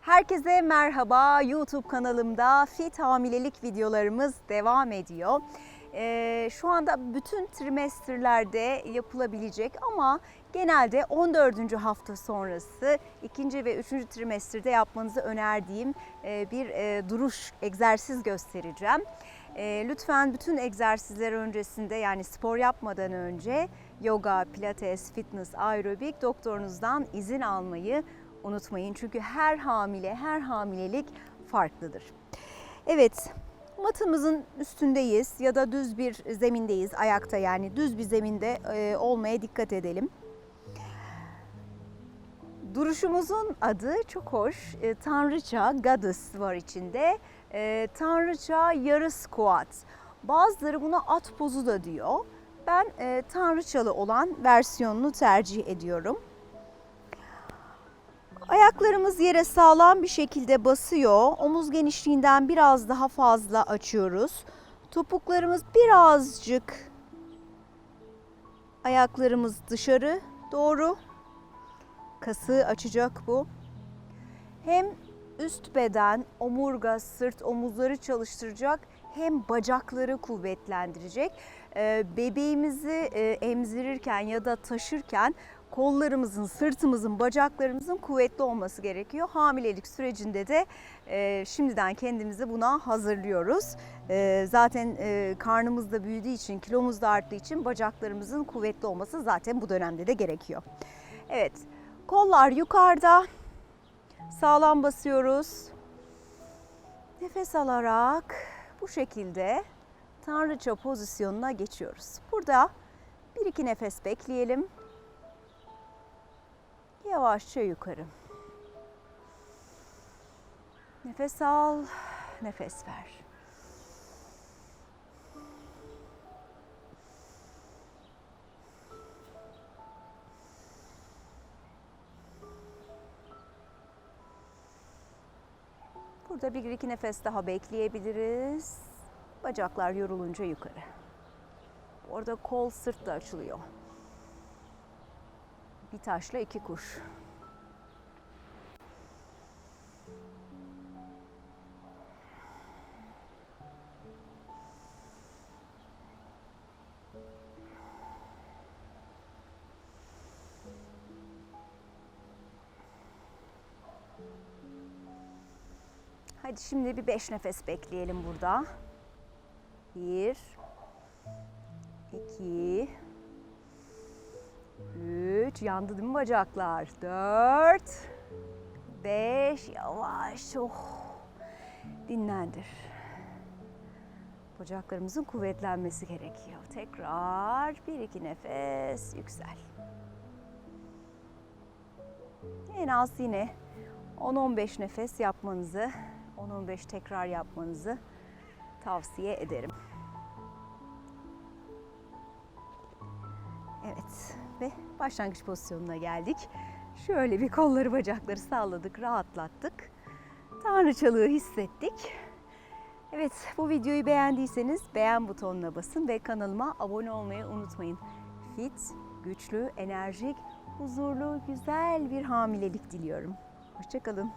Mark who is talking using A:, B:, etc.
A: Herkese merhaba. YouTube kanalımda fit hamilelik videolarımız devam ediyor. Ee, şu anda bütün trimesterlerde yapılabilecek ama genelde 14. hafta sonrası ikinci ve üçüncü trimesterde yapmanızı önerdiğim e, bir e, duruş egzersiz göstereceğim. E, lütfen bütün egzersizler öncesinde yani spor yapmadan önce yoga, pilates, fitness, aerobik doktorunuzdan izin almayı unutmayın. Çünkü her hamile, her hamilelik farklıdır. Evet, matımızın üstündeyiz ya da düz bir zemindeyiz, ayakta yani düz bir zeminde e, olmaya dikkat edelim. Duruşumuzun adı çok hoş. E, Tanrıça, Goddess var içinde. E, Tanrıça yarı squat. Bazıları buna at pozu da diyor. Ben e, tanrıçalı olan versiyonunu tercih ediyorum. Ayaklarımız yere sağlam bir şekilde basıyor. Omuz genişliğinden biraz daha fazla açıyoruz. Topuklarımız birazcık ayaklarımız dışarı doğru. Kası açacak bu. Hem üst beden, omurga, sırt, omuzları çalıştıracak hem bacakları kuvvetlendirecek. Ee, Bebeğimizi e, emzirirken ya da taşırken kollarımızın, sırtımızın, bacaklarımızın kuvvetli olması gerekiyor. Hamilelik sürecinde de e, şimdiden kendimizi buna hazırlıyoruz. E, zaten e, karnımız da büyüdüğü için, kilomuz da arttığı için bacaklarımızın kuvvetli olması zaten bu dönemde de gerekiyor. Evet, kollar yukarıda, sağlam basıyoruz. Nefes alarak bu şekilde tanrıça pozisyonuna geçiyoruz. Burada bir iki nefes bekleyelim. Yavaşça yukarı. Nefes al, nefes ver. Burada bir iki nefes daha bekleyebiliriz. Bacaklar yorulunca yukarı. Orada kol sırt da açılıyor. Bir taşla iki kuş. Hadi şimdi bir beş nefes bekleyelim burada. Bir, iki, üç, yandı değil mi bacaklar? Dört, beş, yavaş, oh. Dinlendir. Bacaklarımızın kuvvetlenmesi gerekiyor. Tekrar bir iki nefes yüksel. En az yine 10-15 nefes yapmanızı, 10-15 tekrar yapmanızı tavsiye ederim. Evet ve başlangıç pozisyonuna geldik. Şöyle bir kolları bacakları salladık, rahatlattık. Tanrıçalığı hissettik. Evet bu videoyu beğendiyseniz beğen butonuna basın ve kanalıma abone olmayı unutmayın. Fit, güçlü, enerjik, huzurlu, güzel bir hamilelik diliyorum. Hoşçakalın.